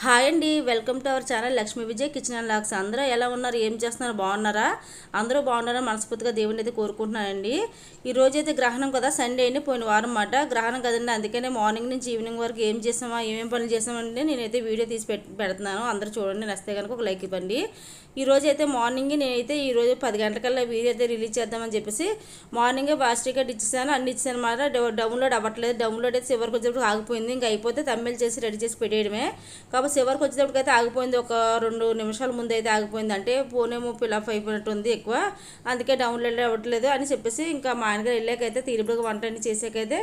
Hi అండి welcome to our channel Lakshmi Vijay kitchen and logs. అందరూ ఎలా ఉన్నారు? ఏం చేస్తున్నారు? బాగున్నారా? అందరూ బాగున్నారా మనస్ఫూర్తిగా దేవుని అయితే కోరుకుంటున్నానండి. ఈ రోజు అయితే గ్రహణం కదా సండే అండి పోయిన వారం మాట గ్రహణం కదండి అందుకనే మార్నింగ్ నుంచి ఈవినింగ్ వరకు ఏం చేసామా ఏమేమి పనులు చేసామంటే నేనైతే వీడియో తీసి పెడుతున్నాను అందరూ చూడండి నచ్చితే కనుక ఒక లైక్ ఇవ్వండి. ఈ రోజు అయితే మార్నింగ్ నేనైతే ఈ రోజు పది గంటలకల్లా వీడియో అయితే రిలీజ్ చేద్దామని చెప్పేసి మార్నింగే బాస్ టికెట్ ఇచ్చేసాను అన్ని ఇచ్చాను అనమాట డౌన్లోడ్ అవ్వట్లేదు. డౌన్లోడ్ అయితే చివరికి వచ్చేటప్పుడు ఆగిపోయింది. ఇంకా అయిపోతే తమ్మిల్ చేసి రెడీ చేసి పెట్టేయడమే. కాబట్టి చివరికి వచ్చేటప్పటికైతే ఆగిపోయింది. ఒక రెండు నిమిషాల ముందు అయితే ఆగిపోయింది. అంటే ఫోనేమో ఫిలప్ అయిపోయినట్టుంది ఎక్కువ. అందుకే డౌన్లోడ్ అవ్వట్లేదు అని చెప్పేసి ఇంకా మా ఆయనగారు వెళ్ళాకైతే తీరుపుగా వంట అన్ని చేసాకైతే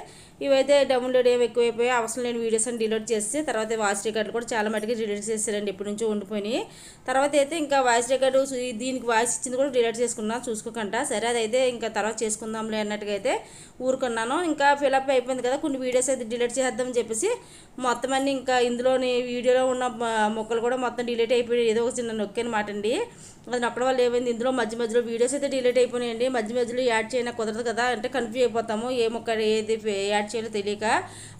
ఇవైతే డౌన్లోడ్ ఏమి ఎక్కువైపోయి అవసరం లేని వీడియోస్ అని డిలీట్ చేసి తర్వాత వాయిస్ రికార్డులు కూడా చాలా మటుకు డిలీట్ చేశారండి. ఇప్పటి నుంచో ఉండిపోయినాయి. తర్వాత అయితే ఇంకా వాయిస్ రికార్డు దీనికి వాయిస్ ఇచ్చింది కూడా డిలీట్ చేసుకున్నాను చూసుకోకుండా సరే అదైతే ఇంకా తర్వాత చేసుకుందాంలే అన్నట్టుగా అయితే ఊరుకున్నాను. ఇంకా ఫిలప్ అయిపోయింది కదా కొన్ని వీడియోస్ అయితే డిలీట్ చేద్దామని చెప్పేసి మొత్తం అన్ని ఇంకా ఇందులోని వీడియోలో ఉన్న మొక్కలు కూడా మొత్తం డిలీట్ అయిపోయి ఏదో ఒక చిన్న నొక్కి అనమాట అండి. అది నొక్కడం వల్ల ఏమైంది? ఇందులో మధ్య మధ్యలో వీడియోస్ అయితే డిలీట్ అయిపోయినాయండి. మధ్య మధ్యలో యాడ్ చేయడానికి కుదరదు కదా అంటే కన్ఫ్యూజ్ అయిపోతాము. ఏ మొక్క ఏది యాడ్ చేయాలో తెలియక.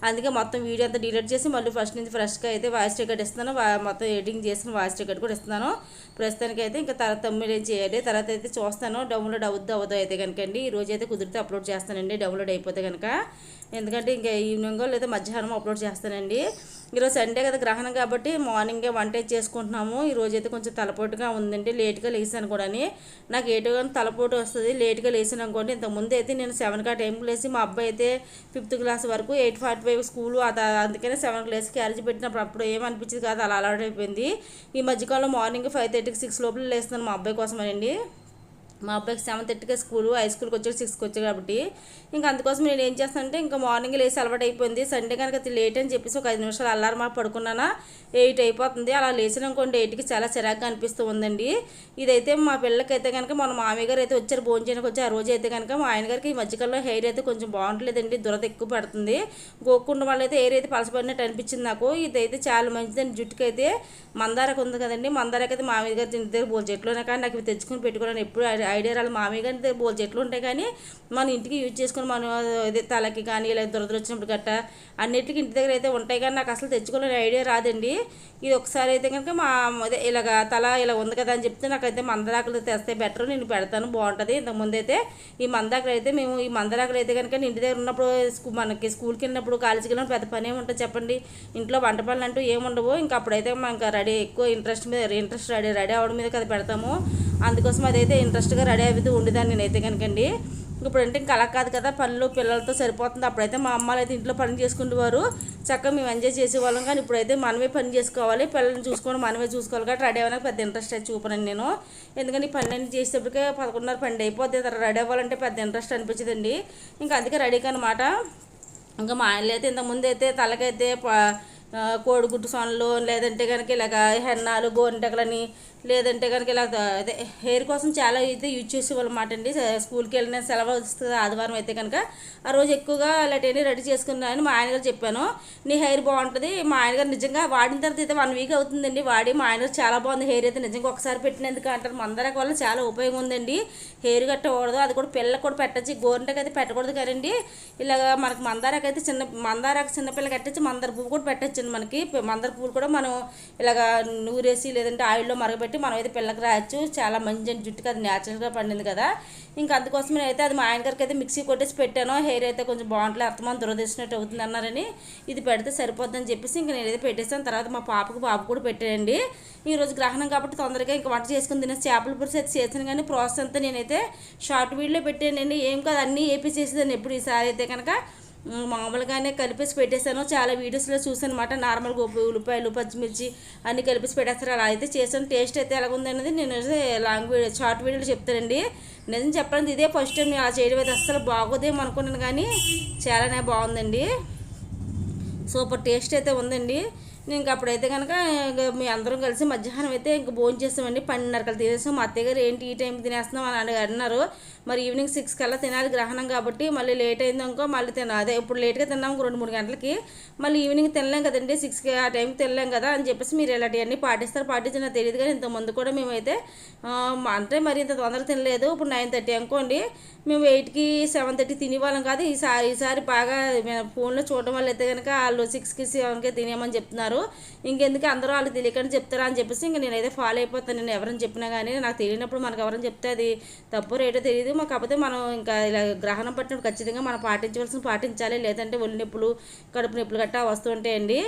అందుకే మొత్తం వీడియో అంతా డిలీట్ చేసి మళ్ళీ ఫస్ట్ నుంచి ఫ్రెష్గా అయితే వాయిస్ రికార్డ్ ఇస్తున్నాను. మొత్తం ఎడిటింగ్ చేసిన వాయిస్ రికార్డ్ కూడా ఇస్తున్నాను. ప్రస్తుతానికి అయితే ఇంకా తర్వాత తొమ్మిది ఏం చేయాలి? తర్వాత అయితే చూస్తాను. డౌన్లోడ్ అవుద్దు అవ్వదు అయితే కనుకండి ఈ రోజు అయితే కుదిరితే అప్లోడ్ చేస్తానండి. డౌన్లోడ్ అయిపోతే కనుక. ఎందుకంటే ఇంకా ఈవినింగ్ లేదా మధ్యాహ్నం అప్లోడ్ చేస్తానండి. ఈరోజు సండే కదా గ్రహణం కాబట్టి మార్నింగే వంట చేసుకుంటున్నాము. ఈరోజు అయితే కొంచెం తలపోటుగా ఉందండి. లేట్గా లేసాను కూడా నాకు ఏటుగా తలపోటు వస్తుంది. లేట్గా లేసాను అనుకోండి. ఇంతకుముందు అయితే నేను సెవెన్కి ఆ టైంకి లేచి మా అబ్బాయి అయితే ఫిఫ్త్ క్లాస్ వరకు ఎయిట్ ఫార్టీ ఫైవ్ స్కూల్ అందుకనే సెవెన్ క్లాస్ క్యారేజ్ పెట్టినప్పుడు అప్పుడు ఏమనిపించింది కాదు. అలా అలవాటు అయిపోయింది. ఈ మధ్యకాలంలో మార్నింగ్ ఫైవ్ థర్టీకి సిక్స్ లోపల లేస్తున్నాను మా అబ్బాయి కోసమేనండి. మా అబ్బాయికి సెవెన్ థర్టీకే స్కూల్ హై స్కూల్కి వచ్చాడు సిక్స్కి వచ్చాడు కాబట్టి. ఇంకా అందుకోసం నేను ఏం చేస్తానంటే ఇంకా మార్నింగ్ లేసి అలవాటు అయిపోయింది. సండే కనుక అది లేట్ అని చెప్పేసి ఒక ఐదు నిమిషాలు అల్లారం మా పడుకున్నానా? ఎయిట్ అయిపోతుంది. అలా లేచిన అనుకోండి ఎయిట్కి చాలా చిరాగ్గా అనిపిస్తూ ఉందండి. ఇదైతే మా పిల్లకైతే కనుక మన మామయ్య గారు అయితే వచ్చారు భోజనం చేయడానికి వచ్చి ఆ రోజు అయితే కనుక మా ఆయన గారికి ఈ మధ్యకాలంలో హెయిర్ అయితే కొంచెం బాగుంటలేదండి. దురద ఎక్కువ పడుతుంది. గోకుండా వాళ్ళు అయితే హెయిర్ అయితే పలసపడినట్టు అనిపించింది నాకు. ఇదైతే చాలా మంచిదండి. జుట్టుకి అయితే మందారకు ఉంది కదండి. మందారకైతే అయితే మామయ్య గారు తింటారు దగ్గర బోల్ కానీ నాకు తెచ్చుకుని తెచ్చుకొని పెట్టుకోవడానికి ఎప్పుడు ఐడియా రాలి మామయ్య గారి బోల్ చెట్లు ఉంటాయి కానీ మన ఇంటికి యూజ్ చేసుకుని మనం అదే తలకి కానీ ఇలా దురదలు వచ్చినప్పుడు గట్ట అన్నిటికీ ఇంటి దగ్గర అయితే ఉంటాయి కానీ నాకు అసలు తెచ్చుకోలేని ఐడియా రాదండి. ఇది ఒకసారి అయితే కనుక మా అదే ఇలాగ తల ఇలా ఉంది కదా అని చెప్తే నాకైతే మందరాకులు తెస్తే బెటర్ నేను పెడతాను బాగుంటుంది. ఇంతకుముందు అయితే ఈ మందాకులు అయితే మేము ఈ మందరాకులు అయితే కనుక ఇంటి దగ్గర ఉన్నప్పుడు మనకి స్కూల్కి వెళ్ళినప్పుడు కాలేజీకి వెళ్ళినప్పుడు పెద్ద పని ఏముంటుంది చెప్పండి? ఇంట్లో వంట పనులు అంటూ ఏముండవు ఇంకా అప్పుడైతే మనకు రెడీ ఎక్కువ ఇంట్రెస్ట్ మీద ఇంట్రెస్ట్ రెడీ రెడీ అవ్వడం మీద కదా పెడతాము. అందుకోసం అదైతే ఇంట్రెస్ట్గా రెడీ అవుతూ ఉండేదాన్ని నేనైతే కనుకండి. ఇప్పుడు అంటే ఇంకా అలా కాదు కదా పనులు పిల్లలతో సరిపోతుంది. అప్పుడైతే మా అమ్మాలు అయితే ఇంట్లో పని చేసుకునేవారు చక్కగా మేము ఎంజాయ్ చేసేవాళ్ళం. కానీ ఇప్పుడైతే మనమే పని చేసుకోవాలి. పిల్లల్ని చూసుకోవడం మనమే చూసుకోవాలి. కాబట్టి రెడీ అవ్వడానికి పెద్ద ఇంట్రెస్ట్ అయితే చూపనండి నేను. ఎందుకంటే పనులన్నీ చేసేటప్పటికే పదకొండున్నర పన్నెండు అయిపోతే రెడీ అవ్వాలంటే పెద్ద ఇంట్రెస్ట్ అనిపించదండి. ఇంకా అందుకే రెడీకి అనమాట ఇంకా మా ఆయనలో అయితే ఇంతకుముందు అయితే తలకైతే కోడిగుడ్డు సొనలు లేదంటే కనుక ఇలాగ హెన్నాలు గోరింటకలని లేదంటే కనుక ఇలా అదే హెయిర్ కోసం చాలా అయితే యూజ్ చేసేవాళ్ళం అండి. స్కూల్కి వెళ్ళిన సెలవు వస్తుంది ఆదివారం అయితే కనుక ఆ రోజు ఎక్కువగా అలాంటివన్నీ రెడీ చేసుకున్నాను మా ఆయన గారు చెప్పాను. నీ హెయిర్ బాగుంటుంది. మా ఆయన గారు నిజంగా వాడిన తర్వాత అయితే వన్ వీక్ అవుతుందండి. వాడి మా ఆయన గారు చాలా బాగుంది. హెయిర్ అయితే నిజంగా ఒకసారి పెట్టినందుకు అంటారు. మందరకు వల్ల చాలా ఉపయోగం ఉందండి. హెయిర్ కట్టకూడదు అది కూడా పిల్లలకు కూడా పెట్టచ్చు. గోరింటకి అయితే పెట్టకూడదు కదండి. ఇలాగ మనకు మందారకు అయితే చిన్న మందారకు చిన్నపిల్ల కట్టచ్చు మందార పువ్వు కూడా పెట్టచ్చండి మనకి. మందార పువ్వులు కూడా మనం ఇలాగ నూరేసి లేదంటే ఆయిల్లో మరగబెట్టి మనం అయితే పిల్లకి రాయొచ్చు. చాలా మంచి జుట్టుకి అది న్యాచురల్గా పండింది కదా. ఇంకా అందుకోసం అయితే అది మా ఆయన గారికి అయితే మిక్సీ కొట్టేసి పెట్టాను. హెయిర్ అయితే కొంచెం బాగుంటుంది అర్థమని దురదీసినట్టు అవుతుంది అన్నారని ఇది పెడితే సరిపోద్దని చెప్పేసి ఇంకా నేనైతే పెట్టేసాను తర్వాత మా పాపకు బాబు కూడా పెట్టానండి ఈ రోజు గ్రహణం కాబట్టి తొందరగా ఇంకా వంట చేసుకుని తినే చేపల పులుసు అయితే చేసాను కానీ ప్రాసెస్ అంతా నేనైతే షార్ట్ వీడియోలో పెట్టానండి. ఏం కాదు అన్నీ ఏపీ చేసేదాన్ని ఎప్పుడు ఈసారి అయితే కనుక. మామూలుగానే కలిపేసి పెట్టేశాను. చాలా వీడియోస్లో చూసాను అనమాట నార్మల్గా ఉప్పు ఉల్లిపాయలు పచ్చిమిర్చి అన్నీ కలిపేసి పెట్టేస్తారు. అలా అయితే చేశాను. టేస్ట్ అయితే ఎలా ఉందనేది నేను లాంగ్ వీడియో షార్ట్ వీడియోలు చెప్తానండి. నిజం చెప్పండి ఇదే ఫస్ట్ టైం అలా చేయడం అయితే అస్సలు బాగోదేమో అనుకున్నాను కానీ చాలానే బాగుందండి. సూపర్ టేస్ట్ అయితే ఉందండి. ఇంక అప్పుడైతే కనుక ఇంక మీ అందరం కలిసి మధ్యాహ్నం అయితే ఇంక భోజనం చేస్తామండి. పన్నెండున్నరకలు తినేసాం మా అత్తయ్య గారు ఏంటి ఈ టైం తినేస్తున్నాం అని అన్నారు మరి ఈవినింగ్ సిక్స్ కల్లా తినాలి గ్రహణం కాబట్టి మళ్ళీ లేట్ అయింది ఇంకో మళ్ళీ తిన అదే ఇప్పుడు లేట్గా తిన్నాం రెండు మూడు గంటలకి మళ్ళీ ఈవినింగ్ తినలేం కదండి. సిక్స్కి ఆ టైంకి తినలేం కదా అని చెప్పేసి మీరు ఇలాంటివన్నీ పాటిస్తారు. పాటించిన తెలియదు కానీ ఇంతకుముందు కూడా మేమైతే అంటే మరి ఇంత తొందరగా తినలేదు. ఇప్పుడు నైన్ థర్టీ అనుకోండి మేము ఎయిట్కి సెవెన్ థర్టీ తినేవాళ్ళం కాదు. ఈసారి ఈసారి బాగా ఫోన్లో చూడడం వల్ల అయితే కనుక వాళ్ళు సిక్స్కి సెవెన్కి తినేయమని చెప్తున్నారు. చెప్తారు. ఇంకెందుకు అందరూ వాళ్ళు తెలియకుండా చెప్తారా అని చెప్పేసి ఇంక నేనైతే ఫాలో అయిపోతాను. నేను ఎవరైనా చెప్పినా కానీ నాకు తెలియనప్పుడు మనకు ఎవరైనా చెప్తే అది తప్పు రేటో తెలియదు మాకు కాకపోతే మనం ఇంకా ఇలా గ్రహణం పట్టినప్పుడు ఖచ్చితంగా మనం పాటించవలసిన పాటించాలి. లేదంటే ఒళ్ళు నొప్పులు కడుపు నొప్పులు గట్టా వస్తుంటాయండి.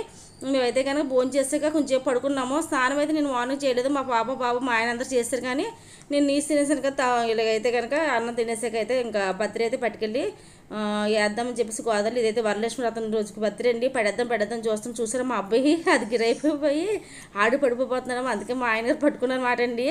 మేమైతే కనుక భోజనం చేసాక కొంచెం పడుకున్నాము. స్నానం అయితే నేను మార్నింగ్ చేయలేదు. మా పాప బాబు మా ఆయన అందరూ చేస్తారు కానీ నేను నీసి తినేసాను కదా ఇలాగైతే కనుక అన్నం తినేసాక అయితే ఇంకా పత్రి అయితే పట్టుకెళ్ళి వేద్దామని చెప్పేసి గోదావరి ఇదైతే వరలక్ష్మి రథం రోజుకి పత్రి అండి. పడేద్దాం పెడద్దాం చూస్తాం. చూసారా మా అబ్బాయి? అది గిరైపోయి ఆడు పడిపోతున్నాము అందుకే మా ఆయన గారు పట్టుకున్నారు మాట అండి.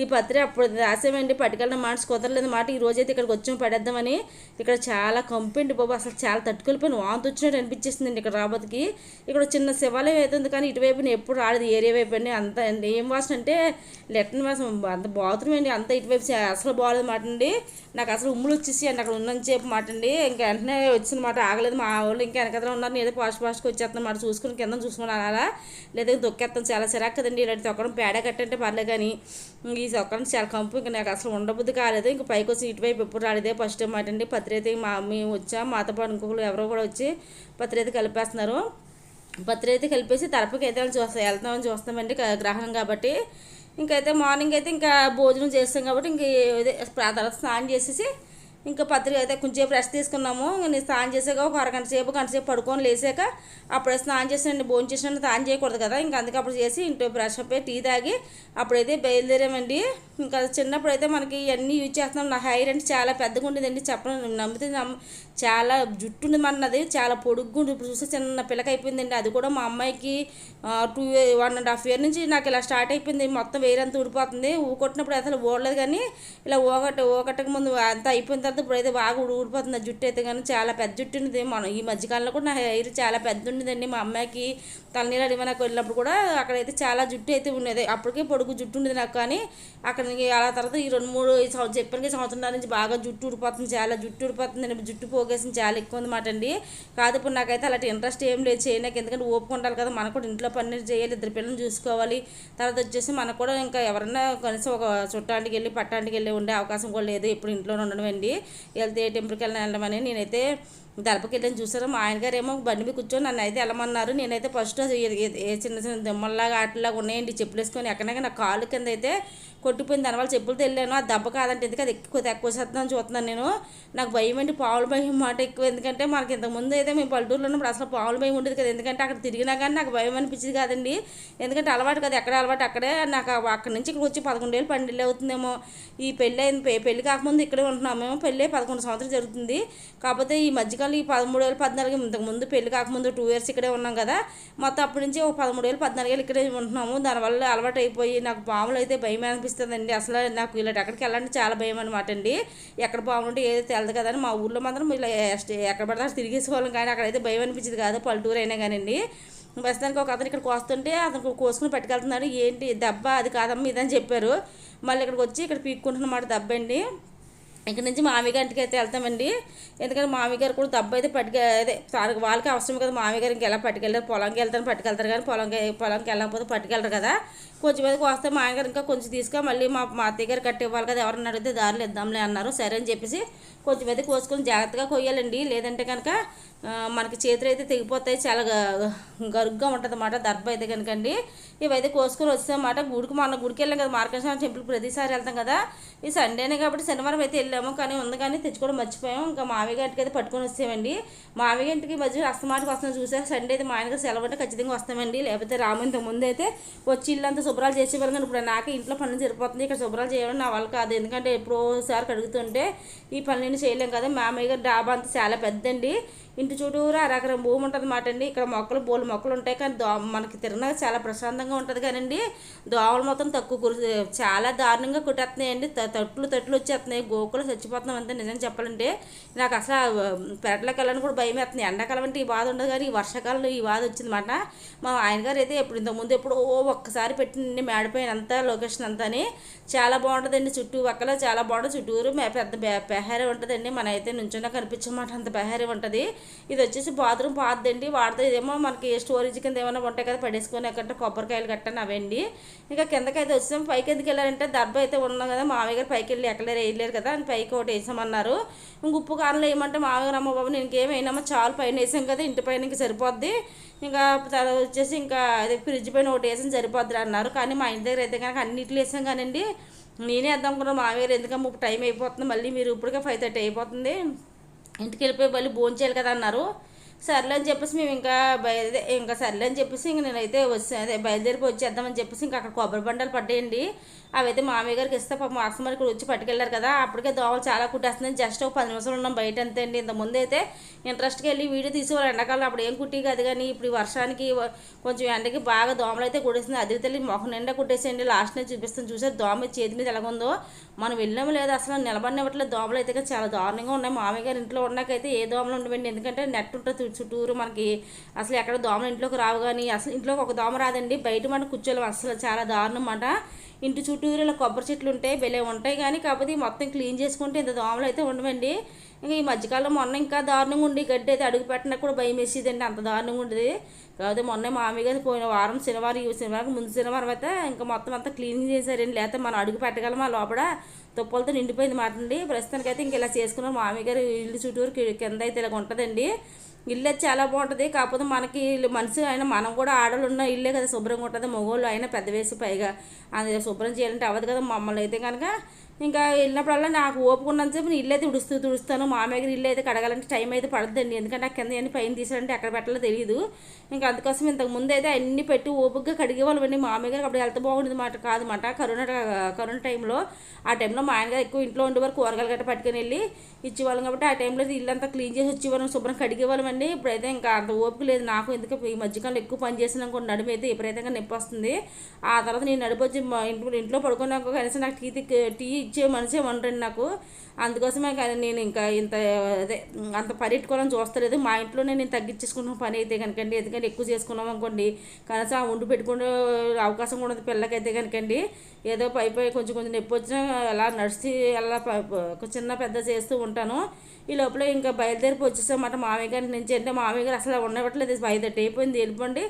ఈ పత్రి అప్పుడు రాసామండి పట్టుకెళ్ళిన మాట కుదరలేదు మాట. ఈ రోజైతే ఇక్కడికి వచ్చాము పడేద్దామని. ఇక్కడ చాలా కంపెండి బాబు అసలు చాలా తట్టుకెళ్ళిపోయిన వాంతి వచ్చినట్టు అనిపించేసిందండి ఇక్కడ రాబోతుకి. ఇక్కడ చిన్న శివాలయం అవుతుంది కానీ ఇటువైపు ఎప్పుడు రాలేదు. ఏరియా వైపు అండి. అంత అండి. ఏం వాసన అంటే లెట్రిన్ వాసన. అంత బాత్రూమ్ అండి. అంత ఇటువైపు అసలు బాగాలేదు మాట అండి. నాకు అసలు ఉమ్ములు వచ్చేసి అండి అక్కడ ఉన్నంత సేపు మాట అండి. ఇంక వెంటనే వచ్చిన మాట ఆగలేదు. మా వాళ్ళు ఇంకా వెనకదలో ఉన్నారు. నేను ఏదో పాస్ట్ పాస్ట్కి వచ్చేస్తున్నమాట మాట చూసుకుని కింద చూసుకుని అలా లేదా దొక్కేస్తాను చాలా సిరాక్ కదండి. ఇలాంటి తొక్కడం పేడ కట్టంటే పర్లేదు కానీ ఈ తొక్కడం చాలా కంపు. ఇంకా నాకు అసలు ఉండబుద్ధి కాలేదు. ఇంకా పైకి వచ్చి ఇటువైపు ఎప్పుడు రాలేదే. ఫస్ట్ మాట అండి. పత్రి అయితే మా మేము వచ్చాం. మాతో పాటు ఇంకొకరు ఎవరో కూడా వచ్చి పత్రి అయితే కలిపేస్తున్నారు. పత్రి అయితే కలిపేసి తరపుకి అయితే చూస్తాం వెళ్తామని చూస్తామండి గ్రహణం కాబట్టి. ఇంకైతే మార్నింగ్ అయితే ఇంకా భోజనం చేస్తాం కాబట్టి ఇంక ఇదే తర్వాత స్నానం చేసేసి ఇంకా పత్రిక అయితే కొంచెం రెస్ట్ తీసుకున్నాము. నేను స్నానం చేసాక ఒక అరగంట సేపు గంట సేపు పడుకొని లేసాక అప్పుడే స్నానం చేసినండి. భోజనం చేసినా స్నానం చేయకూడదు కదా. ఇంకా అందుకే అప్పుడు చేసి ఇంట్లో బ్రష్ అప్ టీ తాగి అప్పుడైతే బయలుదేరామండి. ఇంకా చిన్నప్పుడు అయితే మనకి ఇవన్నీ యూజ్ చేస్తున్నాం. నా హెయిర్ అంటే చాలా పెద్దగా ఉండేదండి. చెప్పడం నమ్మితే నమ్మ చాలా జుట్టు ఉంది మనది చాలా పొడుగ్గా ఇప్పుడు చూస్తే చిన్న పిల్లక అయిపోయిందండి అది కూడా మా అమ్మాయికి two one and half year నుంచి నాకు ఇలా స్టార్ట్ అయిపోయింది. మొత్తం వేరంతా ఊడిపోతుంది. ఊకొట్టినప్పుడు అసలు ఓడలేదు కానీ ఇలా ఓగట ఓగట్టక ముందు అంతా అయిపోయిన తర్వాత ఇప్పుడైతే బాగా ఊడి ఊడిపోతుంది. జుట్టు అయితే కానీ చాలా పెద్ద జుట్టు ఉంది మనం ఈ మధ్యకాలంలో కూడా నా హెయిర్ చాలా పెద్ద ఉండేదండి మా అమ్మాయికి తలనీళ్ళు అడిగినాకు వెళ్ళినప్పుడు కూడా అక్కడైతే చాలా జుట్టు అయితే ఉండేది. అప్పటికే పొడుగు జుట్టు ఉండేది నాకు కానీ అక్కడ అలా తర్వాత ఈ రెండు మూడు ఈ సంవత్సరం చెప్పిన సంవత్సరాల నుంచి బాగా జుట్టు ఊడిపోతుంది. చాలా జుట్టు ఊడిపోతుంది. జుట్టు పోగేసింది చాలా ఎక్కువ ఉందన్నమాట అండి. కాదు ఇప్పుడు నాకైతే అలాంటి ఇంట్రెస్ట్ ఏం లేదు చేయడానికి ఎందుకంటే ఓపిక ఉండాలి కదా మనకు కూడా ఇంట్లో పని చేయాలి ఇద్దరు పిల్లల్ని చూసుకోవాలి. తర్వాత వచ్చేసి మనకు కూడా ఇంకా ఎవరన్నా కనీసం ఒక చుట్టానికి వెళ్ళి పట్టానికి వెళ్ళి ఉండే అవకాశం కూడా లేదు ఇప్పుడు ఇంట్లోనే ఉండడం అండి. వెళ్తే టెంపుల్కి వెళ్ళిన వెళ్ళమని నేనైతే దళపకి వెళ్ళని చూసారు. మా ఆయన గారు ఏమో బండి మీద కూర్చొని నన్ను అయితే వెళ్ళమన్నారు. నేనైతే ఫస్ట్ ఏ చిన్న చిన్న దుమ్మల్లాగా ఆటలాగా ఉన్నాయండి చెప్పులు వేసుకొని. ఎక్కడైనా నా కాలు కింద అయితే కొట్టిపోయింది దానివల్ల చెప్పులతో వెళ్ళాను ఆ దెబ్బ కాదంటే ఎందుకు? అది ఎక్కువ తక్కువ శాతం చూస్తున్నాను నేను. నాకు భయం అండి పావుల భయం మాట ఎక్కువ. ఎందుకంటే మనకి ఇంతకుముందు అయితే మేము పల్లెటూరులో ఉన్నప్పుడు అసలు పావుల భయం ఉండేది కదా. ఎందుకంటే అక్కడ తిరిగినా కానీ నాకు భయం అనిపించింది కాదండి. ఎందుకంటే అలవాటు కదా ఎక్కడ అలవాటు? అక్కడే నాకు అక్కడి నుంచి ఇక్కడికి వచ్చి పదకొండేళ్ళు పన్నెండు అవుతుందేమో. ఈ పెళ్ళి అయిన పెళ్ళి పెళ్ళి కాకముందు ఇక్కడే ఉంటున్నాము మేము. పెళ్ళి పదకొండు సంవత్సరాలు జరుగుతుంది. కాకపోతే ఈ మధ్యకాలం ఈ పదమూడు వేలు పద్నాలుగు ఇంతకు ముందు పెళ్ళి కాకముందు టూ ఇయర్స్ ఇక్కడే ఉన్నాం కదా. మొత్తం అప్పటి నుంచి ఒక పదమూడు వేలు పద్నాలుగు వేలు ఇక్కడే ఉంటున్నాము. దానివల్ల అలవాటు అయిపోయి నాకు పాములు అయితే భయం అనిపిస్తుందండి. అసలు నాకు ఇలాంటి ఎక్కడికి వెళ్ళాలంటే చాలా భయం అనమాట అండి. ఎక్కడ పాములు ఉంటే ఏదో తెలదు కదా అని మా ఊర్లో మాత్రం ఇలా ఎక్కడ పడితే తిరిగేసుకోవాలి కానీ అక్కడైతే భయం అనిపించింది కాదు పల్లెటూరు అయినా కానివ్వండి. ప్రస్తుతానికి ఒక అతను ఇక్కడికి వస్తుంటే అతను కోసుకుని పట్టుకెళ్తున్నాడు. ఏంటి దెబ్బ అది కాదమ్మా ఇదని చెప్పారు. మళ్ళీ ఇక్కడికి వచ్చి ఇక్కడ పీక్కుంటున్నమాట దెబ్బ అండి. ఇక్కడ నుంచి మామయ్య గారికి అయితే వెళ్తామండి. ఎందుకంటే మామి గారు కూడా దెబ్బ అయితే పట్టుక అదే వాళ్ళకి అవసరం కదా మామి గారు ఇంకెలా పట్టుకెళ్ళారు? పొలంకి వెళ్తాను పట్టుకెళ్తారు కానీ పొలంకి పొలంకి వెళ్ళకపోతే పట్టుకెళ్ళరు కదా. కొంచెం మీదకి వస్తే మా గారు ఇంకా కొంచెం తీసుకొని మళ్ళీ మా మా అత్తయ్య గారు కట్టి ఇవ్వాలి కదా ఎవరన్నా అడిగితే దారిలో ఇద్దాంలే అన్నారు. సరే అని చెప్పేసి కొంచెం అయితే కోసుకొని జాగ్రత్తగా కొయ్యాలండి. లేదంటే కనుక మనకి చేతులు అయితే తెగిపోతాయి. చాలా గరుగ్గా ఉంటుంది అన్నమాట దర్భ అయితే కనుక అండి ఇవైతే కోసుకొని వచ్చామన్నమాట గుడికి మొన్న గుడికి వెళ్ళాం కదా మార్కేశ్వర టెంపుల్ ప్రతిసారి వెళ్తాం కదా. ఈ సండేనే కాబట్టి శనివారం అయితే వెళ్ళాము. కానీ ఉంది కానీ తెచ్చుకోవడం మర్చిపోయాం ఇంకా మావి గంటకి అయితే పట్టుకొని వచ్చామండి మావి గంటకి మధ్య అస్తమాటకి వస్తాం చూసారు? సండే అయితే మా ఆయనకి సెలవు అంటే ఖచ్చితంగా వస్తామండి. లేకపోతే రాము ముందు అయితే వచ్చి ఇల్లంతా శుభ్రాలు చేసేవాళ్ళు కానీ ఇప్పుడు నాకే ఇంట్లో పనులు జరిపోతుంది ఇక్కడ శుభ్రాలు చేయడం నా వల్ల కాదు. ఎందుకంటే ఎప్పుడోసారి కడుగుతుంటే ఈ పనులన్నీ చేయలేం కదా. మామయ్య గారు డాబా అంతా చాలా పెద్దండి. ఇంటి చుట్టూరా అరకరం భూమి ఉంటుంది మాట అండి. ఇక్కడ మొక్కలు బోలు మొక్కలు ఉంటాయి కానీ దో మనకి తిరణాలు చాలా ప్రశాంతంగా ఉంటుంది కానండి. దోమలు మొత్తం తక్కువ కురి చాలా దారుణంగా కొట్టేస్తున్నాయండి త- తట్లు తట్లు వచ్చేస్తున్నాయి గోకులు చచ్చిపోతున్నాం అంతే నిజం చెప్పాలంటే. నాకు అసలు పెరట్లోకి వెళ్ళాలని కూడా భయం వేస్తుంది. ఎండాకాలం అంటే ఈ బాధ ఉండదు కానీ ఈ వర్షాకాలంలో ఈ బాధ వచ్చిందన్నమాట మా ఆయన గారు అయితే ఎప్పుడు ఇంతకుముందు ఎప్పుడు ఒక్కసారి పెట్టింది మేడపైన అంతా లొకేషన్ అంతాని. చాలా బాగుంటుందండి. చుట్టూ పక్కల చాలా బాగుంటుంది. చుట్టూరు పెద్ద పెహారీ ఉంటుందండి. మన అయితే నుంచున్నా కనిపించమాట అంత పెహారీ ఉంటుంది. ఇది వచ్చేసి బాత్రూమ్ పాతదండి వాడితే ఇదేమో మనకి స్టోరేజ్ కింద ఏమైనా ఉంటాయి కదా పడేసుకొని ఎక్కడ కొబ్బరికాయలు కట్టని అవండి. ఇంకా కిందకైతే వచ్చాం పైకి ఎందుకు వెళ్ళారంటే దర్భ అయితే ఉన్నాం కదా మామయ్య గారు పైకి వెళ్ళి ఎక్కడ వేయలేరు కదా అని పైకి ఒకటి వేసామన్నారు. ఇంక ఉప్పు కారంలో వేయమంటే మామయ్య గారు అమ్మ బాబు నేను ఇంకేం వేయనమ్మా చాలు పైన వేసాం కదా ఇంటి పైన ఇంక సరిపోద్ది. ఇంకా తర్వాత వచ్చేసి ఇంకా అదే ఫ్రిడ్జ్ పైన ఒకటి వేసాం సరిపోద్ది అన్నారు. కానీ మా ఇంటి దగ్గర అయితే కనుక అన్నిట్లు వేసాం కానండి. నేనే వేద్దాం అనుకున్నాను మామయ్య గారు ఎందుకమ్మా ఇప్పుడు టైం అయిపోతుంది మళ్ళీ మీరు ఇప్పటికే ఫైవ్ థర్టీ అయిపోతుంది. ఇంటికి వెళ్ళిపోయి మళ్ళీ భోంచేయాలి కదా అన్నారు. సర్లే అని చెప్పేసి మేము ఇంకా బయలుదే ఇంకా సర్లే అని చెప్పేసి ఇంక నేనైతే వచ్చి అదే బయలుదేరిపోయి వచ్చేద్దామని చెప్పేసి ఇంకా అక్కడ కొబ్బరి బండలు పడ్డాయండి. అవైతే మామయ్య గారికి ఇస్తే పాప అసలు ఇక్కడ వచ్చి పట్టుకెళ్ళారు కదా అప్పటికే దోమలు చాలా కుట్టేస్తుంది జస్ట్ ఒక పది నిమిషాలు ఉన్నాం బయట అంతే అండి. ఇంత అయితే ఇంట్రెస్ట్కి వెళ్ళి వీడియో తీసేవాళ్ళు. ఎండాకాలం అప్పుడు ఏం కుట్టి కాదు కానీ ఇప్పుడు వర్షానికి కొంచెం ఎండకి బాగా దోమలు అయితే కుట్టేసింది. అది తెలియదు మొహం నిండా కుట్టేసేయండి. లాస్ట్ నేను చూపిస్తాను. చూసారు? దోమ చేతి మీద ఎలాగుందో. మనం వెళ్ళాము లేదు అసలు నిలబడినట్లేదు దోమలు అయితే చాలా దారుణంగా ఉన్నాయి. మామయ్య గారు ఇంట్లో ఉన్నాకైతే ఏ దోమలు ఉండవండి. ఎందుకంటే నెట్ ఉంటుంది చుట్టూరు మనకి అసలు ఎక్కడ దోమలు ఇంట్లోకి రావు కానీ అసలు ఇంట్లోకి ఒక దోమ రాదండి. బయట మనం కూర్చోలేము. అసలు చాలా దారుణం అన్నమాట. ఇంటి చుట్టూరు ఇలా కొబ్బరి చెట్లు ఉంటాయి భలే ఉంటాయి కానీ కాకపోతే మొత్తం క్లీన్ చేసుకుంటే ఇంత దోమలు అయితే ఉండవండి. ఇంకా ఈ మధ్యకాలం మొన్న ఇంకా దారుణంగా ఉండి గడ్డి అయితే అడుగు పెట్టినా కూడా భయం వేసేదండి. అంత దారుణంగా ఉండేది. కాకపోతే మొన్న మామయ్య గారు పోయిన వారం శనివారం ఈ శనివారం ముందు శనివారం అయితే ఇంకా మొత్తం అంతా క్లీన్ చేశారండి. లేకపోతే మనం అడుగు పెట్టగలమా లోపల? తుప్పలతో నిండిపోయింది మాట అండి. ప్రస్తుతానికైతే ఇంక ఇలా చేసుకున్నాం. మామయ్య గారు ఇల్లు చుట్టూరు కింద అయితే ఇలా ఉంటుందండి. ఇల్లు చాలా బాగుంటుంది. కాకపోతే మనకి ఇల్లు మనిషి అయినా మనం కూడా ఆడలు ఉన్న ఇల్లే కదా శుభ్రంగా ఉంటుంది. మగవాళ్ళు అయినా పెద్ద వేసి పైగా అది శుభ్రం చేయాలంటే అవ్వదు కదా. మమ్మల్ని అయితే కనుక ఇంకా వెళ్ళినప్పుడల్లా నాకు ఓపిక సేపు నేను ఇల్లు అయితే తుడుస్తూ తుడుస్తాను. మామయ్య ఇల్లు అయితే కడగాలంటే టైం అయితే పడద్దండి. ఎందుకంటే నాకు కింద అన్ని పైన తీసాడంటే ఎక్కడ పెట్టాలో తెలియదు ఇంకా అందుకోసం ఇంతకు ముందు అయితే అన్ని పెట్టి ఓపుగ్గా కడిగేవాళ్ళమండి మామయ్య గారికి అప్పుడు హెల్త్ బాగుండేది మాట కాదన్నమాట. కరోనా కరోనా టైంలో ఆ టైంలో మా ఆయన గారు ఎక్కువ ఇంట్లో ఉండేవారు కూరగాయలు గట్ట పట్టుకొని వెళ్ళి ఇచ్చేవాళ్ళం కాబట్టి ఆ టైంలో ఇల్లంతా క్లీన్ చేసి వచ్చేవాళ్ళం శుభ్రం కడిగేవాళ్ళమండి ఇప్పుడైతే ఇంకా అంత ఓపిక లేదు. నాకు ఎందుకు ఈ మధ్యకాలంలో ఎక్కువ పని చేసినా కూడా నడుము అయితే విపరీతంగా నొప్పి వస్తుంది. ఆ తర్వాత నేను నడుపు వచ్చి మా ఇంట్లో ఇంట్లో పడుకున్నాక కనీసం నాకు టీ టీ ఇచ్చే మనిషే ఉండరండి నాకు. అందుకోసమే కానీ నేను ఇంకా ఇంత అదే అంత పరిగెట్టుకోవాలని చూస్తలేదు. మా ఇంట్లోనే నేను తగ్గించేసుకున్న పని అయితే కనుకండి. ఎందుకంటే ఎక్కువ చేసుకున్నాం అనుకోండి కనీసం ఆ ఉండి పెట్టుకునే అవకాశం కూడా పిల్లకైతే కనుకండి. ఏదో పై పై కొంచెం కొంచెం నొప్పి వచ్చినా అలా నడిచి అలా ప- చిన్న పెద్ద చేస్తూ ఉంటాను. ఈ లోపల ఇంకా బయలుదేరిపి వచ్చేసామాట మామయ్య గారి నుంచి. అంటే మామయ్య గారు అసలు ఉండవట్లేదు బయట అయిపోయింది. వెళ్ళిపోండి.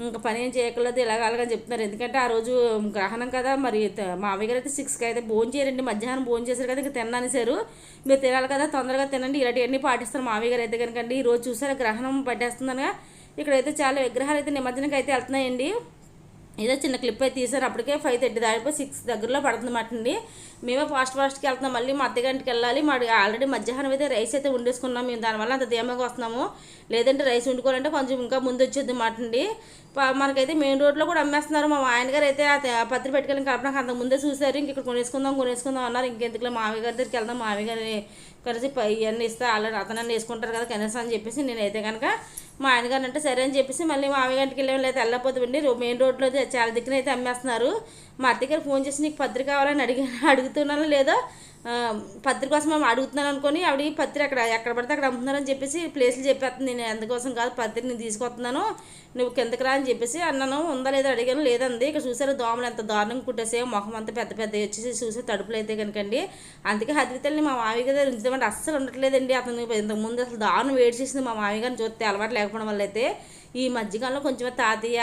ఇంకా పని ఏం చేయకలేదు ఇలాగ చెప్తున్నారు. ఎందుకంటే ఆ రోజు గ్రహణం కదా. మరి మామయ్య గారు అయితే సిక్స్కి అయితే భోజనం చేయరండి మధ్యాహ్నం భోజనం చేశారు కదా. ఇంకా తిన్నానేసారు మీరు తినాలి కదా. తొందరగా తినండి. ఇలాంటివన్నీ పాటిస్తారు మామయ్య గారు అయితే కనుకండి ఈ రోజు చూసారా గ్రహణం పట్టేస్తుందనగా. ఇక్కడైతే చాలా విగ్రహాలు అయితే నిమజ్జనకి అయితే వెళ్తున్నాయండి. ఏదో చిన్న క్లిప్ అయితే తీసారు అప్పటికే ఫైవ్ థర్టీ దాటిపోయి సిక్స్ దగ్గరలో పడుతుంది మాట అండి మేమే ఫాస్ట్ ఫాస్ట్కి వెళ్తున్నాం మళ్ళీ మా అత్తగారింటికి వెళ్ళాలి. మా ఆల్రెడీ మధ్యాహ్నం అయితే రైస్ అయితే వండేసుకున్నాం మేము దానివల్ల అంత ధీమగా వస్తున్నాము. లేదంటే రైస్ వండుకోవాలంటే కొంచెం ఇంకా ముందు వచ్చేది మాట అండి. మనకైతే మెయిన్ రోడ్లో కూడా అమ్మేస్తున్నారు. మా ఆయన గారు అయితే ఆ పత్రి పెట్టుకెళ్ళి కలపడానికి అంతకు ముందే చూశారు. ఇంక ఇక్కడ కొనేసుకుందాం కొనేసుకుందాం అన్నారు. ఇంకెందుకులే మామయ్య గారి దగ్గరికి వెళ్దాం. మామయ్య గారి కలిసి ఇవన్నీ ఇస్తే ఆల్రెడీ అతనన్నీ వేసుకుంటారు కదా కనీసం అని చెప్పేసి నేనైతే కనుక మా ఆయన గారు అంటే సరే అని చెప్పేసి మళ్ళీ మా ఆమె గంటకి వెళ్ళాము లేదా మెయిన్ రోడ్లో అయితే చాలా దిక్కున అయితే అమ్మేస్తున్నారు. మా అత్తగారు ఫోన్ చేసి నీకు పత్రిక కావాలని అడిగి అడుగుతున్నానో లేదో పత్రి కోసం మేము అడుగుతున్నాను అనుకొని ఆవిడ పత్రి అక్కడ ఎక్కడ పడితే అక్కడ అమ్ముతున్నారని చెప్పేసి ప్లేస్లు చెప్పేస్తుంది. నేను ఎందుకోసం కాదు పత్రిక నేను తీసుకొస్తున్నాను నువ్వు కిందకి రా అని చెప్పేసి అన్నాను. ఉందా లేదా అడిగాను. లేదండి ఇక్కడ చూసారు దోమలు ఎంత దారుణంగా కుట్టేసే మొహం అంతా పెద్ద పెద్ద వచ్చేసి చూసే తడుపులు అయితే కనుకండి. అందుకే హద్వితల్ని మా మామయ్య గారు ఉంచుదామంటే అస్సలు ఉండట్లేదండి. అతను ఇంతకు ముందు అసలు దారుణం వేడి చేసింది మా మామయ్య గారిని చూస్తే అలవాటు లేకపోవడం వల్ల అయితే. ఈ మధ్యకాలంలో కొంచెం తాతయ్య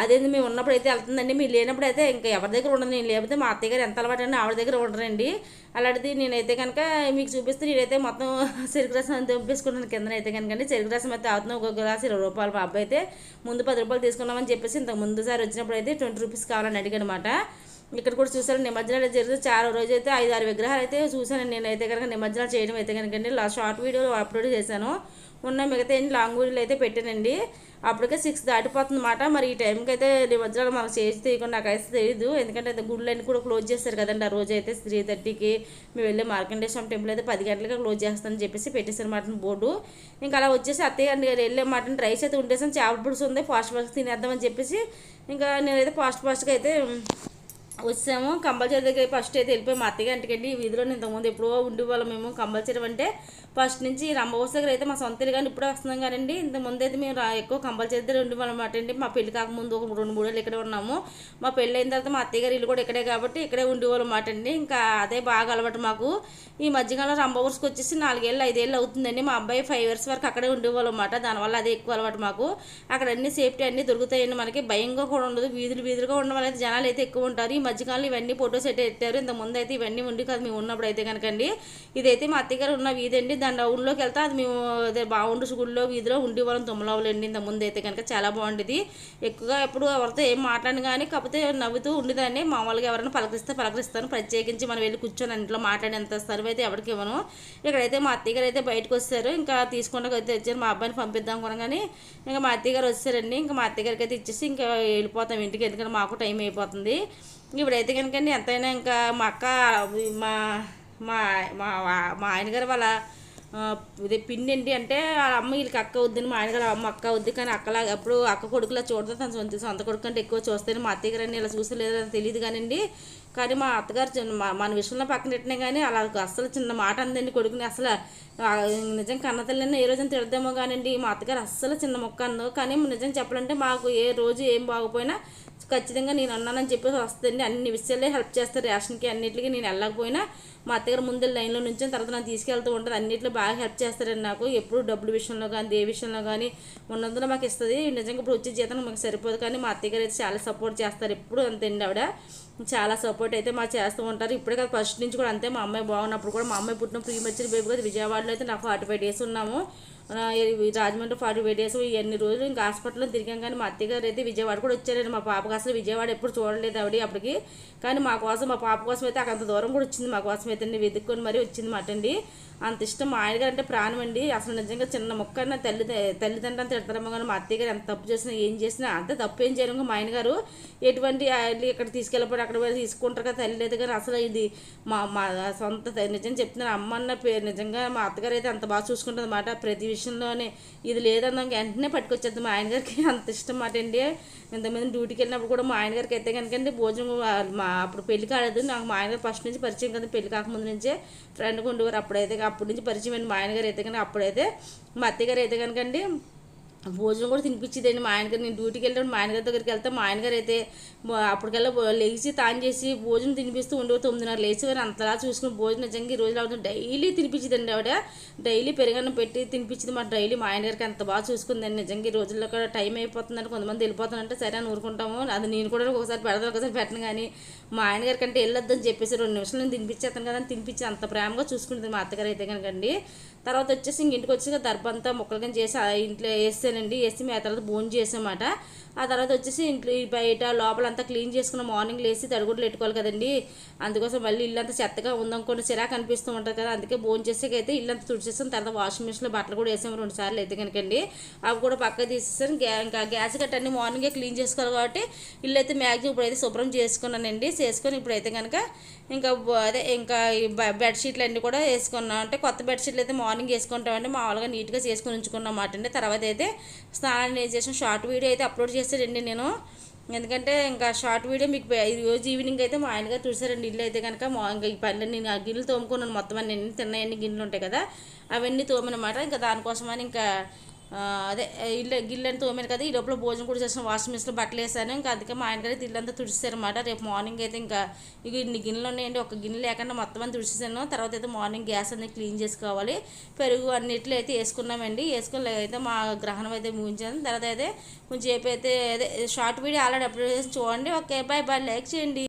అదేంది మేము ఉన్నప్పుడు అయితే వెళ్తుందండి మీరు లేనప్పుడు అయితే ఇంకా ఎవరి దగ్గర ఉండదు నేను లేకపోతే మా అత్తయ్య గారు ఎంత అలవాటు అండి ఆవిడ దగ్గర ఉండరండి. అలాంటిది నేనైతే కనుక మీకు చూపిస్తే నేనైతే మొత్తం చెరుకు రసం తెప్పించుకున్నాను కిందనైతే కనుక చెరుకు రసం అయితే అవుతున్నాం ఒక గ్లాస్ ఇరవై రూపాయలు మా అబ్బాయి అయితే ముందు పది రూపాయలు తీసుకున్నామని చెప్పేసి ఇంతకు ముందు సారి వచ్చినప్పుడు అయితే ట్వంటీ రూపీస్ కావాలని అడిగాను అనమాట ఇక్కడ కూడా చూసారు నిమజ్జనాలు జరిగితే చాలా రోజు అయితే ఐదు ఆరు విగ్రహాలు అయితే చూసాను నేనైతే కనుక నిమజ్జనాలు చేయడం అయితే కనుక లాస్ట్ షార్ట్ వీడియో అప్లోడ్ చేశాను. ఉన్న మిగతా ఎన్ని లాంగ్ వీడియోలు అయితే పెట్టానండి. అప్పటికే సిక్స్ దాటిపోతుంది అన్నమాట మరి ఈ టైంకి అయితే నిమజ్జనాలు మనం చేసి తీయకుండా నాకైతే తెలియదు ఎందుకంటే అయితే గుళ్ళన్నీ కూడా క్లోజ్ చేస్తారు కదండి. ఆ రోజు అయితే త్రీ థర్టీకి మేము వెళ్ళే మార్కండేశ్వరం టెంపుల్ అయితే పది గంటలకి క్లోజ్ చేస్తానని చెప్పేసి పెట్టేశారు మాట బోర్డు ఇంకా అలా వచ్చేసి అత్తయ్య గారిని వెళ్ళే మాట రైస్ అయితే ఉండేసాను చేపల పులుసు ఉంది ఫాస్ట్ ఫాస్ట్ తినేద్దామని చెప్పేసి. ఇంకా నేనైతే ఫాస్ట్ ఫాస్ట్గా అయితే వచ్చాము. కంపల్సరీ దగ్గర ఫస్ట్ అయితే వెళ్ళిపోయి మా అత్తయ్య ఇంటికండి ఈ వీధిలో ఇంతకుముందు ఎప్పుడో ఉండేవాళ్ళం మేము కంపల్సరీ అంటే ఫస్ట్ నుంచి రంభవోస్ దగ్గర అయితే మా సొంత ఇల్లు కానీ ఇప్పుడే వస్తున్నాం కానండి. ఇంతకుముందు అయితే మేము ఎక్కువ కంపల్సరీ దగ్గర ఉండేవాళ్ళం అనమాట అండి. మా పెళ్ళి కాకముందు ఒక రెండు మూడేళ్ళు ఇక్కడే ఉన్నాము. మా పెళ్ళి అయిన తర్వాత మా అత్తయ్య గారి ఇల్లు కూడా ఇక్కడే కాబట్టి ఇక్కడే ఉండేవాళ్ళం అనమాట అండి. ఇంకా అదే బాగా అలవాటు మాకు. ఈ మధ్యకాలంలో రంభవోర్స్కి వచ్చేసి నాలుగేళ్ళు ఐదేళ్ళు అవుతుందండి. మా అబ్బాయి ఫైవ్ ఇయర్స్ వరకు అక్కడే ఉండేవాళ్ళం అనమాట దానివల్ల అదే ఎక్కువ అలవాటు మాకు. అక్కడ అన్ని సేఫ్టీ అన్ని దొరుకుతాయండి మనకి. భయంగా కూడా ఉండదు. వీధులు వీధులుగా ఉండడం వల్ల జనాలు అయితే ఎక్కువ ఉంటారు. ఈ మధ్యకాలంలో ఇవన్నీ ఫొటోస్ అయితే ఎట్టారు ఇంత ముందు అయితే ఇవన్నీ ఉండి కాదు మేము ఉన్నప్పుడు అయితే కనుకండి. ఇదైతే మా అత్తగారు ఉన్న వీధి అండి దాని డౌన్లోకి వెళ్తే అది మేము అదే బాగుండు గుడిలో వీధిలో ఉండి వాళ్ళం తుమ్మలవులండి ఇంత ముందు అయితే కనుక. చాలా బాగుండేది ఎక్కువగా ఎప్పుడు ఎవరితో ఏం మాట్లాడను కానీ కాకపోతే నవ్వుతూ ఉండేదాన్ని. మామూలుగా ఎవరైనా పలకరిస్తే పలకరిస్తాను. ప్రత్యేకించి మనం వెళ్ళి కూర్చొని ఇంట్లో మాట్లాడేంత సర్వ్ అయితే ఎవరికి ఇవ్వను. ఇక్కడైతే మా అత్తయ్య గారు అయితే బయటకు వస్తారు. ఇంకా తీసుకుంటాక అయితే వచ్చారు. మా అబ్బాయిని పంపిద్దాం కొనగానే ఇంకా మా అత్తయ్య గారు వచ్చారండి ఇంకా మా అత్తయ్య గారికి అయితే ఇచ్చేసి ఇంకా వెళ్ళిపోతాం ఇంటికి. ఎందుకంటే మాకు టైం అయిపోతుంది. ఇప్పుడైతే కనుక ఎంతైనా ఇంకా మా అక్క మా మా మా మా ఆయన గారు వాళ్ళ ఇదే పిండి ఏంటి అంటే వాళ్ళ అమ్మ వీళ్ళకి అక్క వద్దని మా ఆయన గారు అమ్మ అక్క వద్దు కానీ అక్కలా ఎప్పుడు అక్క కొడుకులా చూడదు తన సొంత సొంత కొడుకు కంటే ఎక్కువ చూస్తేనే మా అత్తయ్య గారు ఇలా చూసి తెలియదు కానివ్వండి కానీ మా అత్తగారు చిన్న మన విషయంలో పక్కన పెట్టినా కానీ అలా అసలు చిన్న మాట అందండి కొడుకుని అసలు. నిజం కన్నతల్లిని ఏ రోజున తిడదామో కానివ్వండి మా అత్తగారు అస్సలు చిన్న మొక్క అందు కానీ నిజం చెప్పాలంటే మాకు ఏ రోజు ఏం బాగుపోయినా ఖచ్చితంగా నేను అన్నానని చెప్పేసి వస్తుంది అన్ని విషయాలే హెల్ప్ చేస్తారు. రేషన్కి అన్నిటికీ నేను వెళ్ళకపోయినా మా అత్తగారు ముందు లైన్లో నుంచి తర్వాత నన్ను తీసుకెళ్తూ ఉంటుంది అన్నిట్లో బాగా హెల్ప్ చేస్తారండి నాకు. ఎప్పుడు డబ్బుల విషయంలో కానీ ఏ విషయంలో కానీ ఉన్నందున మాకు ఇస్తుంది. నిజంగా ఇప్పుడు వచ్చే జీతం మాకు సరిపోదు. కానీ మా అత్తగారు అయితే చాలా సపోర్ట్ చేస్తారు. ఎప్పుడు అంతేండి ఆవిడ. చాలా సపోర్ట్ అయితే మాకు చేస్తూ ఉంటారు. ఇప్పుడే కాదు ఫస్ట్ నుంచి కూడా అంతే. మా అమ్మాయి బాగున్నప్పుడు కూడా మా అమ్మాయి పుట్టిన ప్రీ మచ్చిన బేబీ కదా. విజయవాడలో అయితే నాకు ఫార్టీ ఫైవ్ డేస్ ఉన్నాము. రాజమండ్రి ఫార్టీ ఫైవ్ డేస్ ఎన్ని రోజులు ఇంకా హాస్పిటల్లో తిరిగాం. కానీ మా అత్తగారు అయితే విజయవాడ కూడా వచ్చారండి. మా పాపకు అసలు విజయవాడ ఎప్పుడు చూడలేదు ఆవిడ అప్పటికి. కానీ మా కోసం మా పాప కోసం అయితే అక్కడ అంత దూరం కూడా వచ్చింది. మా కోసం అయితే అండి వెతుక్కొని మరీ వచ్చింది మాట అండి. అంత ఇష్టం మా ఆయన గారు అంటే ప్రాణం అండి. అసలు నిజంగా చిన్న మొక్క అన్న తల్లి తల్లిదండ్రులు తిడతారమ్మో కానీ మా అత్తయ్య గారు ఎంత తప్పు చేసినా ఏం చేసినా అంత తప్పు ఏం చేయడం మా ఆయన గారు ఎటువంటి ఇక్కడ తీసుకెళ్ళిపోయి అక్కడ తీసుకుంటారు కదా తల్లి లేదు కానీ అసలు ఇది మా మా సొంత నిజం చెప్తున్నాను. అమ్మ అన్న పేరు నిజంగా మా అత్తగారు అయితే అంత బాగా చూసుకుంటుంది అన్నమాట ప్రతి విషయంలోనే ఇది లేదన్న వెంటనే పట్టుకొచ్చేది మా ఆయన గారికి అంత ఇష్టం మాట అండి. ఇంతమంది డ్యూటీకి వెళ్ళినప్పుడు కూడా మా ఆయన గారికి అయితే కనుక భోజనం మా అప్పుడు పెళ్ళి కాలేదు. నాకు మా ఆయన గారు ఫస్ట్ నుంచి పరిచయం కదా పెళ్ళి కాకముందు నుంచే ఫ్రెండ్గా ఉండేవారు అప్పుడైతే. అప్పటి నుంచి పరిచయం అండి మా ఆయన గారు అయితే కనుక అప్పుడైతే. మా అత్తయ్య గారు అయితే కనుకండి భోజనం కూడా తినిపించేదండి. మా ఆయనగారు నేను డ్యూటీకి వెళ్ళినప్పుడు మా ఆయన గారి దగ్గరికి వెళ్తే. మా ఆయన గారు అయితే అప్పటికల్లా లేచి తాను చేసి భోజనం తినిపిస్తూ ఉండేవారు తొమ్మిదిన్నర లేచి వారు అంతలా చూసుకుని భోజనం నిజంగా ఈ రోజులు అవుతుంది డైలీ తినిపించేదండి ఆవిడ. డైలీ పెరుగన్నం పెట్టి తినిపించింది మా డైలీ మా ఆయన గారికి అంత బాగా చూసుకుందండి. నిజంగా ఈ రోజుల్లో కూడా టైం అయిపోతుందంటే కొంతమంది వెళ్ళిపోతానంటే సరే అని ఊరుకుంటాము. అది నేను కూడా ఒకసారి పెడతాను ఒకసారి పెట్టను కానీ మా ఆయనగారి కంటే వెళ్ళొద్దని చెప్పేసి రెండు నిమిషాలు నేను తినిపించేస్తాను కదా అని తినిపించి అంత ప్రేమగా చూసుకుంటుంది మా అత్తగారు అయితే కనుకండి తర్వాత వచ్చేసి ఇంక ఇంటికి వచ్చి దర్భంతా ముక్కలు కానీ చేసి ఇంట్లో వేస్తానండి వేసి మేము ఆ తర్వాత భోజనం చేసామాట. ఆ తర్వాత వచ్చేసి ఇంట్లో బయట లోపలంతా క్లీన్ చేసుకున్న మార్నింగ్ లేసి తడిగుడ్లు పెట్టుకోవాలి కదండి. అందుకోసం మళ్ళీ ఇల్లంతా చెత్తగా ఉందనుకోండి చిరాకు అనిపిస్తూ ఉంటుంది కదా. అందుకే భోజనం చేసేకైతే ఇల్లంతా తుడిచేసాం తర్వాత వాషింగ్ మిషన్లో బట్టలు కూడా వేసాము రెండు సార్లు అయితే కనుకండి. అవి కూడా పక్కకు తీసేసాను గ్యా ఇంకా గ్యాస్ గట్ట అన్ని మార్నింగే క్లీన్ చేసుకోవాలి కాబట్టి ఇల్లు అయితే మ్యాక్సిమం ఇప్పుడైతే శుభ్రం చేసుకున్నానండి. చేసుకొని ఇప్పుడైతే కనుక ఇంకా అదే ఇంకా బెడ్షీట్లు అన్నీ కూడా వేసుకున్నాం అంటే కొత్త బెడ్షీట్లు అయితే మార్నింగ్ వేసుకుంటామండి. మామూలుగా నీట్గా చేసుకొని ఉంచుకున్నాం అన్నమాట అండి. తర్వాత అయితే స్నానం చేసిన షార్ట్ వీడియో అయితే అప్లోడ్ చేస్తాడండి నేను. ఎందుకంటే ఇంకా షార్ట్ వీడియో మీకు ఈరోజు రోజు ఈవినింగ్ అయితే మా ఆయనగారు చూసారండి ఇల్లు అయితే కనుక ఇంకా ఈ పనులు నేను ఆ గిన్నెలు తోముకున్నాను. మొత్తం అన్ని తిన్నాయన్ని గిన్నెలు ఉంటాయి కదా. అవన్నీ తోమనమాట. ఇంకా దానికోసమని ఇంకా అదే ఇల్లు గిల్లని తోమాను కదా ఈ లోపల భోజనం కూడా చేసిన వాషింగ్ మిషన్లో బట్టలు వేసాను. ఇంకా అందుకే మా ఆయన గారు ఇల్లంతా తుడిచారనమాట రేపు మార్నింగ్ అయితే ఇంకా ఇక ఇన్ని గిన్నెలు ఉన్నాయండి. ఒక గిన్నె లేకుండా మొత్తం అంతా తుడిచేసాను తర్వాత అయితే మార్నింగ్ గ్యాస్ అనేది క్లీన్ చేసుకోవాలి. పెరుగు అన్నిట్లో అయితే వేసుకున్నామండి. వేసుకుని అయితే మా గ్రహణం అయితే ముగించాను. తర్వాత అయితే కొంచెం సేపు అయితే అదే షార్ట్ వీడియో ఆల్రెడీ అప్లోడ్ చేసి చూడండి. ఓకే బాయ్ బాయ్ లైక్ చేయండి.